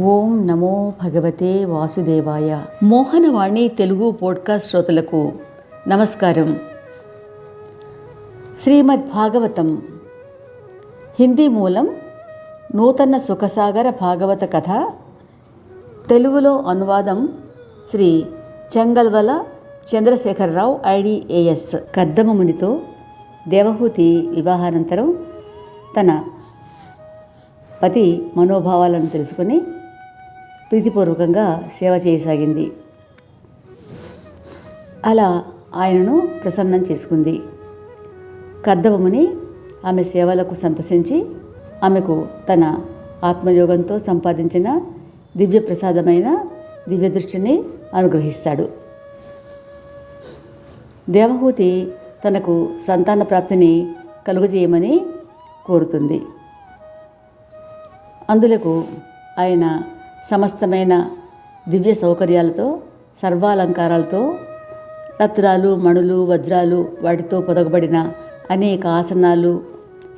ఓం నమో భగవతే వాసుదేవాయ. మోహనవాణి తెలుగు పోడ్కాస్ట్ శ్రోతలకు నమస్కారం. శ్రీమద్ భాగవతం. హిందీ మూలం నూతన సుఖసాగర భాగవత కథ. తెలుగులో అనువాదం శ్రీ చెంగల్వల చంద్రశేఖరరావు ఐడిఏఎస్ కద్దమమునితో దేవహూతి వివాహానంతరం తన పతి మనోభావాలను తెలుసుకుని ప్రీతిపూర్వకంగా సేవ చేయసాగింది. అలా ఆయనను ప్రసన్నం చేసుకుంది. కద్దవముని ఆమె సేవలకు సంతసించి ఆమెకు తన ఆత్మయోగంతో సంపాదించిన దివ్య ప్రసాదమైన దివ్య దృష్టిని అనుగ్రహిస్తాడు. దేవహూతి తనకు సంతాన ప్రాప్తిని కలుగజేయమని కోరుతుంది. అందులకు ఆయన సమస్తమైన దివ్య సౌకర్యాలతో సర్వాలంకారాలతో రత్నాలు మణులు వజ్రాలు వాటితో పొదగబడిన అనేక ఆసనాలు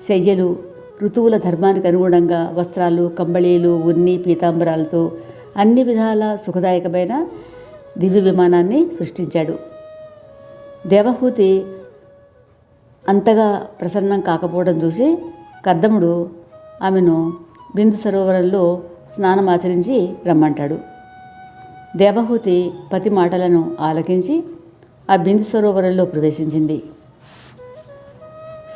శయ్యలు ఋతువుల ధర్మానికి అనుగుణంగా వస్త్రాలు కంబళీలు ఉన్ని పీతాంబరాలతో అన్ని విధాల సుఖదాయకమైన దివ్య విమానాన్ని సృష్టించాడు. దేవహూతి అంతగా ప్రసన్నం కాకపోవడం చూసి కద్దముడు ఆమెను బిందు సరోవరంలో స్నానం ఆచరించి రమ్మంటాడు. దేవహూతి పతి మాటలను ఆలకించి ఆ బిందు సరోవరంలో ప్రవేశించింది.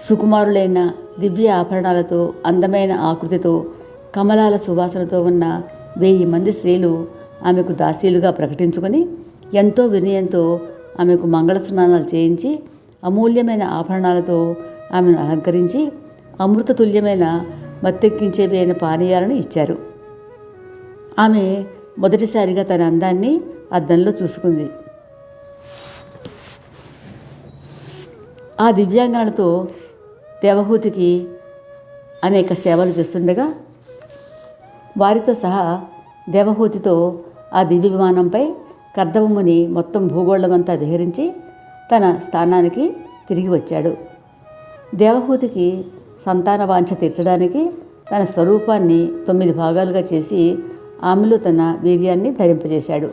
సుకుమారులైన దివ్య ఆభరణాలతో అందమైన ఆకృతితో కమలాల సువాసనతో ఉన్న వెయ్యి మంది స్త్రీలు ఆమెకు దాసీలుగా ప్రకటించుకొని ఎంతో వినయంతో ఆమెకు మంగళ స్నానాలు చేయించి అమూల్యమైన ఆభరణాలతో ఆమెను అలంకరించి అమృతతుల్యమైన మత్తెక్కించేవైన పానీయాలను ఇచ్చారు. ఆమె మొదటిసారిగా తన అందాన్ని అద్దంలో చూసుకుంది. ఆ దివ్యాంగాలతో దేవహూతికి అనేక సేవలు చేస్తుండగా వారితో సహా దేవహూతితో ఆ దివ్య విమానంపై కర్దవముని మొత్తం భూగోళమంతా విహరించి తన స్థానానికి తిరిగి వచ్చాడు. దేవహూతికి సంతాన వాంఛ తీర్చడానికి తన స్వరూపాన్ని తొమ్మిది భాగాలుగా చేసి ఆమెలో తన వీర్యాన్ని ధరింపజేశాడు.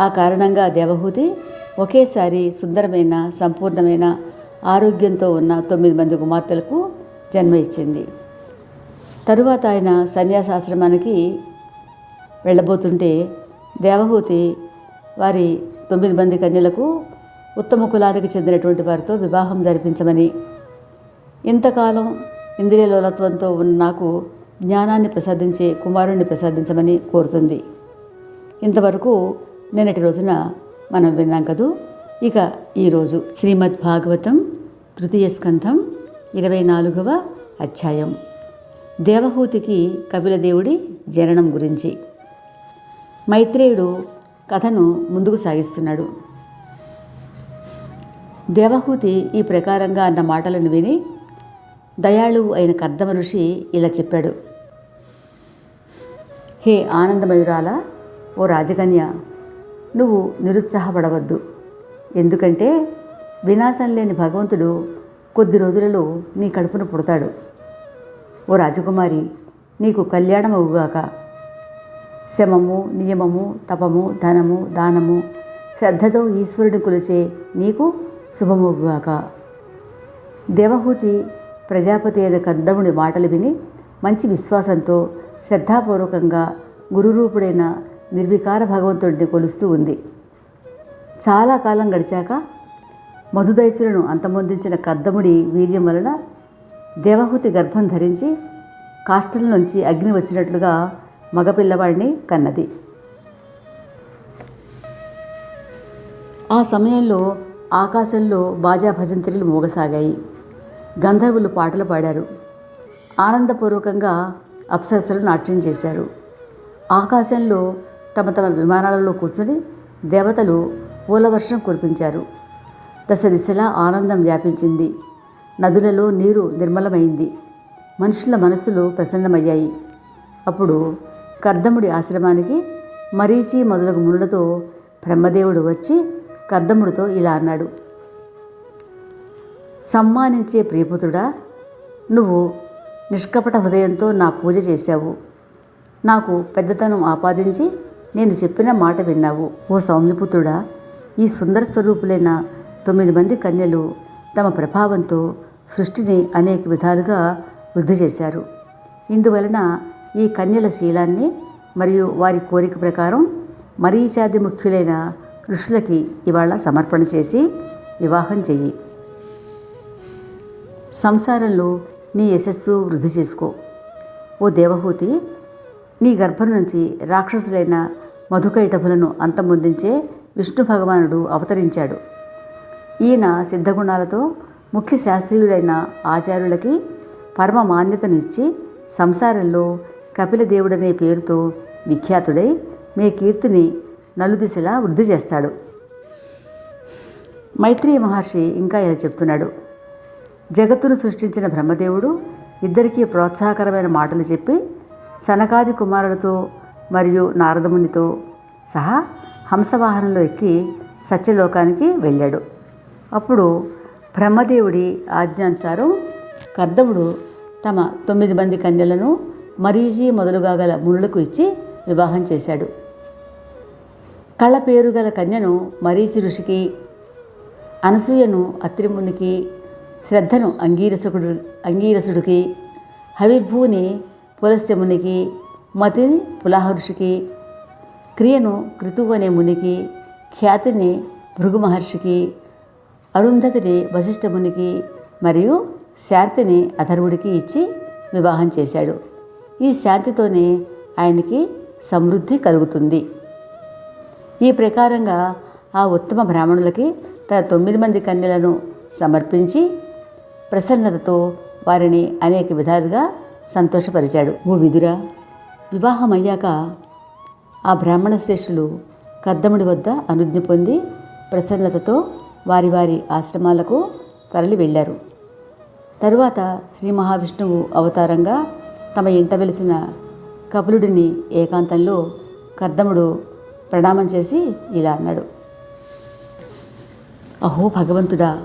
ఆ కారణంగా దేవహూతి ఒకేసారి సుందరమైన సంపూర్ణమైన ఆరోగ్యంతో ఉన్న తొమ్మిది మంది కుమార్తెలకు జన్మ ఇచ్చింది. తరువాత ఆయన సన్యాసాశ్రమానికి వెళ్ళబోతుంటే దేవహూతి వారి తొమ్మిది మంది కన్యలకు ఉత్తమ కులానికి చెందినటువంటి వారితో వివాహం జరిపించమని ఇంతకాలం ఇంద్రియ లోలత్వంతో ఉన్న నాకు జ్ఞానాన్ని ప్రసాదించే కుమారుణ్ణి ప్రసాదించమని కోరుతుంది. ఇంతవరకు నిన్నటి రోజున మనం విన్నాం కదూ? ఇక ఈరోజు శ్రీమద్ భాగవతం తృతీయ స్కంధం ఇరవై నాలుగవ అధ్యాయం. దేవహూతికి కపిలదేవుడి జననం గురించి. మైత్రేయుడు కథను ముందుకు సాగిస్తున్నాడు. దేవహూతి ఈ ప్రకారంగా అన్న మాటలను విని దయాళువు అయిన కర్దమ ఋషి ఇలా చెప్పాడు. హే ఆనందమయురాల ఓ రాజకన్య నువ్వు నిరుత్సాహపడవద్దు. ఎందుకంటే వినాశం లేని భగవంతుడు కొద్ది రోజులలో నీ కడుపున పుడతాడు. ఓ రాజకుమారి నీకు కళ్యాణమవుగాక. శమము నియమము తపము ధనము దానము శ్రద్ధతో ఈశ్వరుని కొలిచే నీకు శుభమవుగాక. దేవహూతి ప్రజాపతి అయిన కందముడి మాటలు విని మంచి విశ్వాసంతో శ్రద్ధాపూర్వకంగా గురురూపుడైన నిర్వికార భగవంతుడిని కొలుస్తూ ఉంది. చాలా కాలం గడిచాక మధుదైచులను అంతమొందించిన కద్దముడి వీర్యం వలన దేవహూతి గర్భం ధరించి కాష్టల నుంచి అగ్ని వచ్చినట్లుగా మగపిల్లవాడిని కన్నది. ఆ సమయంలో ఆకాశంలో బాజా భజంత్రులు మోగసాగాయి. గంధర్వులు పాటలు పాడారు. ఆనందపూర్వకంగా అప్సరసలు నాట్యం చేశారు. ఆకాశంలో తమ తమ విమానాలలో కూర్చొని దేవతలు పూలవర్షం కురిపించారు. దశ దిశలా ఆనందం వ్యాపించింది. నదులలో నీరు నిర్మలమైంది. మనుషుల మనసులు ప్రసన్నమయ్యాయి. అప్పుడు కర్దముడి ఆశ్రమానికి మరీచి మొదలగు మునులతో బ్రహ్మదేవుడు వచ్చి కర్దముడితో ఇలా అన్నాడు. సమ్మానించే ప్రియపుతుడా నువ్వు నిష్కపట హృదయంతో నా పూజ చేశావు. నాకు పెద్దతనం ఆపాదించి నేను చెప్పిన మాట విన్నావు. ఓ సౌమ్యపుత్రుడా ఈ సుందర స్వరూపులైన తొమ్మిది మంది కన్యలు తమ ప్రభావంతో సృష్టిని అనేక విధాలుగా వృద్ధి చేశారు. ఇందువలన ఈ కన్యల శీలాన్ని మరియు వారి కోరిక ప్రకారం మరీచాది ముఖ్యులైన ఋషులకి ఇవాళ సమర్పణ చేసి వివాహం చెయ్యి. సంసారంలో నీ యశస్సు వృద్ధి చేసుకో. ఓ దేవహూతి నీ గర్భం నుంచి రాక్షసులైన మధుకైటభులను అంతమొందించే విష్ణు భగవానుడు అవతరించాడు. ఈయన సిద్ధగుణాలతో ముఖ్య శాస్త్రీయులైన ఆచార్యులకి పరమ మాన్యతనిచ్చి సంసారంలో కపిల దేవుడనే పేరుతో విఖ్యాతుడై మీ కీర్తిని నలుదిశలా వృద్ధి చేస్తాడు. మైత్రి మహర్షి ఇంకా ఇలా చెప్తున్నాడు. జగత్తును సృష్టించిన బ్రహ్మదేవుడు ఇద్దరికీ ప్రోత్సాహకరమైన మాటలు చెప్పి సనకాది కుమారులతో మరియు నారదమునితో సహా హంసవాహనంలో ఎక్కి సత్యలోకానికి వెళ్ళాడు. అప్పుడు బ్రహ్మదేవుడి ఆజ్ఞానుసారం కర్దముడు తమ తొమ్మిది మంది కన్యలను మరీచి మొదలుగా గల మునులకు ఇచ్చి వివాహం చేశాడు. కళ్ళ పేరు గల కన్యను మరీచి ఋషికి అనసూయను అత్రిమునికి శ్రద్ధను అంగీరసుకుడు అంగీరసుడికి హవిర్భూని పులస్యమునికి మతిని పులాహర్షికి క్రియను క్రితువు అనే మునికి ఖ్యాతిని భృగు మహర్షికి అరుంధతిని వశిష్ఠమునికి మరియు శాంతిని అథర్వుడికి ఇచ్చి వివాహం చేశాడు. ఈ శాంతితోనే ఆయనకి సమృద్ధి కలుగుతుంది. ఈ ప్రకారంగా ఆ ఉత్తమ బ్రాహ్మణులకి తన తొమ్మిది మంది కన్యలను సమర్పించి ప్రసన్నతతో వారిని అనేక విధాలుగా సంతోషపరిచాడు. ఓ విదురా వివాహమయ్యాక ఆ బ్రాహ్మణ శ్రేష్ఠులు కద్దముడి వద్ద అనుజ్ఞ పొంది ప్రసన్నతతో వారి వారి ఆశ్రమాలకు తరలి వెళ్ళారు. తరువాత శ్రీ మహావిష్ణువు అవతారంగా తమ ఇంట వెలిసిన కపులుడిని ఏకాంతంలో కర్దముడు ప్రణామం చేసి ఇలా అన్నాడు. అహో భగవంతుడా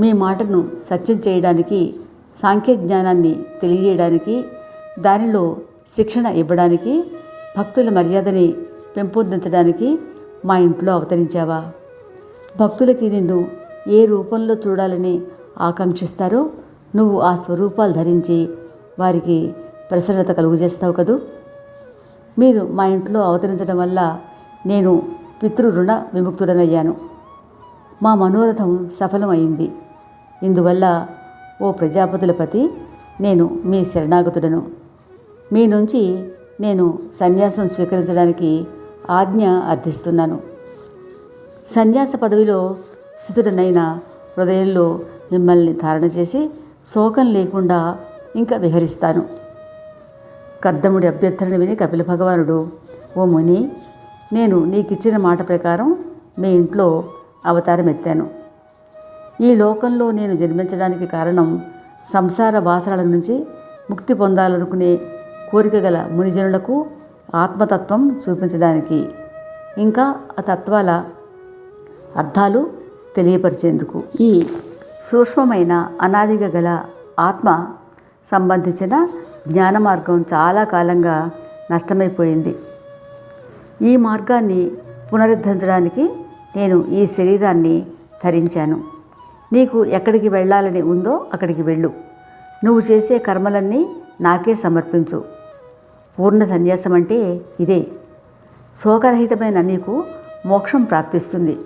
మీ మాటను సత్యం చేయడానికి సాంఖ్య జ్ఞానాన్ని తెలియజేయడానికి దానిలో శిక్షణ ఇవ్వడానికి భక్తుల మర్యాదని పెంపొందించడానికి మా ఇంట్లో అవతరించావా? భక్తులకి నిన్ను ఏ రూపంలో చూడాలని ఆకాంక్షిస్తారో నువ్వు ఆ స్వరూపాలు ధరించి వారికి ప్రసన్నత కలుగజేస్తావు కదూ? మీరు మా ఇంట్లో అవతరించడం వల్ల నేను పితృ రుణ విముక్తుడనయ్యాను. మా మనోరథం సఫలమైంది. ఇందువల్ల ఓ ప్రజాపతులపతి నేను మీ శరణాగతుడను. మీ నుంచి నేను సన్యాసం స్వీకరించడానికి ఆజ్ఞ అర్థిస్తున్నాను. సన్యాస పదవిలో స్థితుడనైన హృదయంలో మిమ్మల్ని ధారణ చేసి శోకం లేకుండా ఇంకా విహరిస్తాను. కర్దముడి అభ్యర్థనను విని కపిల భగవానుడు ఓ ముని నేను నీకిచ్చిన మాట ప్రకారం మీ ఇంట్లో అవతారం ఎత్తాను ఈ లోకంలో నేను జన్మించడానికి కారణం సంసార వాసనల నుంచి ముక్తి పొందాలనుకునే కోరిక గల మునిజనులకు ఆత్మతత్వం చూపించడానికి ఇంకా ఆ తత్వాల అర్థాలు తెలియపరిచేందుకు. ఈ సూక్ష్మమైన అనాదిగా గల ఆత్మ సంబంధించిన జ్ఞాన మార్గం చాలా కాలంగా నష్టమైపోయింది. ఈ మార్గాన్ని పునరుద్ధరించడానికి నేను ఈ శరీరాన్ని ధరించాను. నీకు ఎక్కడికి వెళ్ళాలని ఉందో అక్కడికి వెళ్ళు. నువ్వు చేసే కర్మలన్నీ నాకే సమర్పించు. పూర్ణ సన్యాసం అంటే ఇదే. శోకరహితమైన నీకు మోక్షం ప్రాప్తిస్తుంది.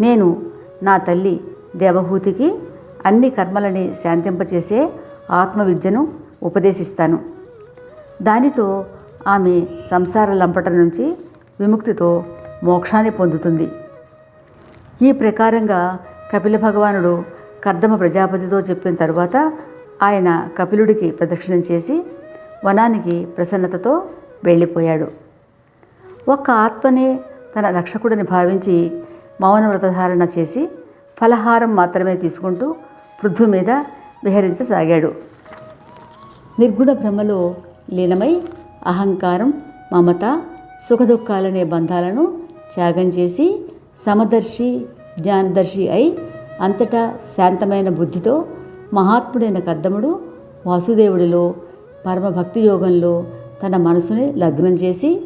నేను నా తల్లి దేవహూతికి అన్ని కర్మలని శాంతింపచేసే ఆత్మవిద్యను ఉపదేశిస్తాను. దానితో ఆమె సంసార లంపట నుంచి విముక్తితో మోక్షాన్ని పొందుతుంది. ఈ ప్రకారంగా కపిల భగవానుడు కర్దమ ప్రజాపతితో చెప్పిన తరువాత ఆయన కపిలుడికి ప్రదక్షిణం చేసి వనానికి ప్రసన్నతతో వెళ్ళిపోయాడు. ఒక్క ఆత్మనే తన రక్షకుడిని భావించి మౌన వ్రతధారణ చేసి ఫలహారం మాత్రమే తీసుకుంటూ పృథ్వీ మీద విహరించసాగాడు. నిర్గుణ భ్రమలో లీనమై అహంకారం మమత సుఖదుఖాలనే బంధాలను త్యాగం చేసి సమదర్శి జ్ఞానదర్శి అయి అంతటా శాంతమైన బుద్ధితో మహాత్ముడైన కద్దముడు వాసుదేవుడిలో పరమభక్తి యోగంలో తన మనసుని లగ్నం చేసి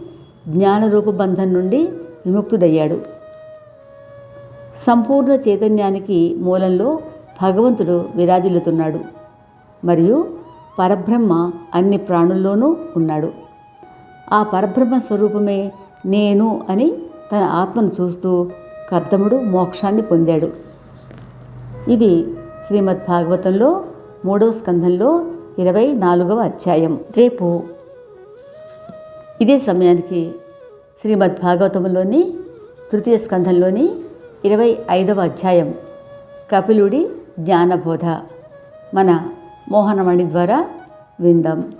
జ్ఞానరూప బంధం నుండి విముక్తుడయ్యాడు. సంపూర్ణ చైతన్యానికి మూలంలో భగవంతుడు విరాజిల్లుతున్నాడు. మరియు పరబ్రహ్మ అన్ని ప్రాణుల్లోనూ ఉన్నాడు. ఆ పరబ్రహ్మ స్వరూపమే నేను అని తన ఆత్మను చూస్తూ కర్దముడు మోక్షాన్ని పొందాడు. ఇది శ్రీమద్ భాగవతంలో మూడవ స్కంధంలో ఇరవై నాలుగవ అధ్యాయం. రేపు ఇదే సమయానికి శ్రీమద్ భాగవతంలోని తృతీయ స్కంధంలోని ఇరవై ఐదవ అధ్యాయం. కపిలుడి జ్ఞానబోధ. మన మోహనమణి ద్వారా విందాం.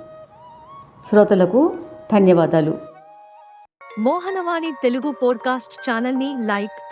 శ్రోతలకు ధన్యవాదాలు. మోహనవాణి తెలుగు పోడ్కాస్ట్ ఛానల్ని లైక్